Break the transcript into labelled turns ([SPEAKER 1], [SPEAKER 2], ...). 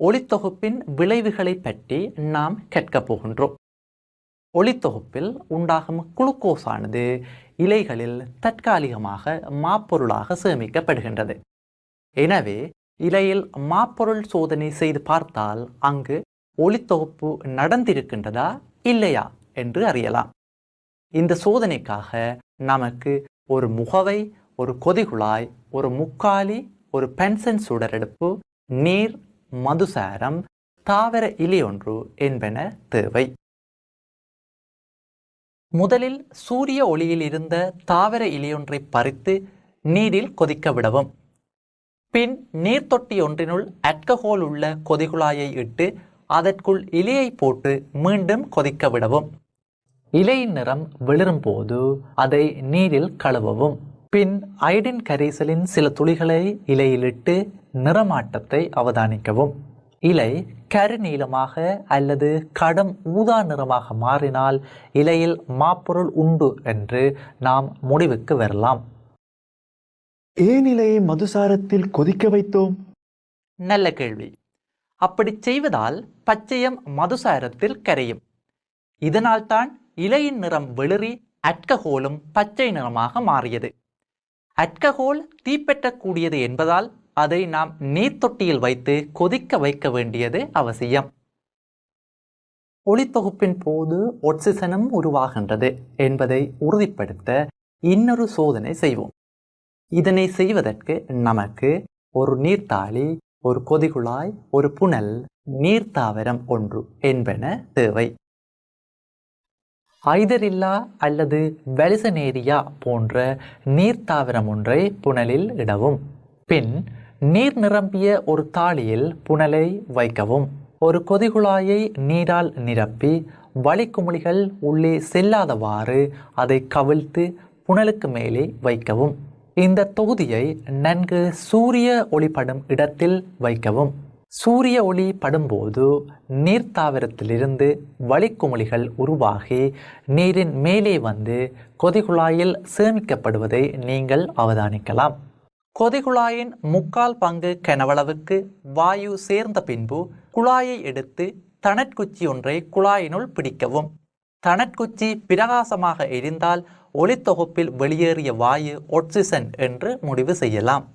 [SPEAKER 1] ஒளித்தொகுப்பின் விளைவுகளை பற்றி நாம் கேட்கப் போகின்றோம். ஒளித்தொகுப்பில் உண்டாகும் குளுக்கோஸானது இலைகளில் தற்காலிகமாக மாப்பொருளாக சேமிக்கப்படுகின்றது. எனவே இலையில் மாப்பொருள் சோதனை செய்து பார்த்தால் அங்கு ஒளித்தொகுப்பு நடந்திருக்கின்றதா இல்லையா என்று அறியலாம். இந்த சோதனைக்காக நமக்கு ஒரு முகவை ஒரு கொதிகுழாய் ஒரு முக்காலி ஒரு பென்சன் சுடரெடுப்பு நீர் மதுசாரம் தாவர இலியொன்று என்பன தேவை. முதலில் சூரிய ஒளியில் இருந்த தாவர இலியொன்றை பறித்து நீரில் கொதிக்க விடவும். பின் நீர்த்தொட்டி ஒன்றினுள் அட்கஹோல் உள்ள கொதிகுழாயை இட்டு அதற்குள் இலையை போட்டு மீண்டும் கொதிக்க விடவும். இலையின் நிறம் வெளிரும் போது அதை நீரில் கழுவவும். பின் ஐடின் கரைசலின் சில துளிகளை இலையிலிட்டு நிறமாட்டத்தை அவதானிக்கவும். இலை கருநீலமாக அல்லது கடும் ஊதா நிறமாக மாறினால் இலையில் மாப்பொருள் உண்டு என்று நாம் முடிவுக்கு வரலாம்.
[SPEAKER 2] ஏன் இலையை மதுசாரத்தில் கொதிக்க வைத்தோம்?
[SPEAKER 1] நல்ல கேள்வி. அப்படி செய்வதால் பச்சையம் மதுசாரத்தில் கரையும். இதனால்தான் இலையின் நிறம் வெளிறி அட்கஹோலும் பச்சை நிறமாக மாறியது. அட்கஹோல் தீப்பற்றக்கூடியது என்பதால் அதை நாம் நீர்த்தொட்டியில் வைத்து கொதிக்க வைக்க வேண்டியது அவசியம். ஒளித்தொகுப்பின் போது ஒட்சிசனும் உருவாகின்றது என்பதை உறுதிப்படுத்த இன்னொரு சோதனை செய்வோம். இதனை செய்வதற்கு நமக்கு ஒரு நீர்த்தாளி ஒரு கொதிகுழாய் ஒரு புனல் நீர்த்தாவரம் ஒன்று என்பன தேவை. ஐதரில்லா அல்லது வெலிசனேரியா போன்ற நீர்த்தாவரம் ஒன்றை புனலில் இடவும். பின் நீர் நிரம்பிய ஒரு தாளியில் புனலை வைக்கவும். ஒரு கொதிகுழாயை நீரால் நிரப்பி வளிக்குமிழிகள் உள்ளே செல்லாதவாறு அதை கவிழ்த்து புனலுக்கு மேலே வைக்கவும். இந்த தொகுதியை நன்கு சூரிய ஒளிப்படும் இடத்தில் வைக்கவும். சூரிய ஒளி படும்போது நீர்த்தாவரத்திலிருந்து வளிக்குமிழிகள் உருவாகி நீரின் மேலே வந்து கொதிகுழாயில் சேமிக்கப்படுவதை நீங்கள் அவதானிக்கலாம். கொதிகுழாயின் முக்கால் பங்கு கனவளவுக்கு வாயு சேர்ந்த பின்பு குழாயை எடுத்து தணற்குச்சி ஒன்றை குழாயினுள் பிடிக்கவும். தணற்குச்சி பிரகாசமாக எரிந்தால் ஒளித்தொகுப்பில் வெளியேறிய வாயு ஒட்சிசன் என்று முடிவு செய்யலாம்.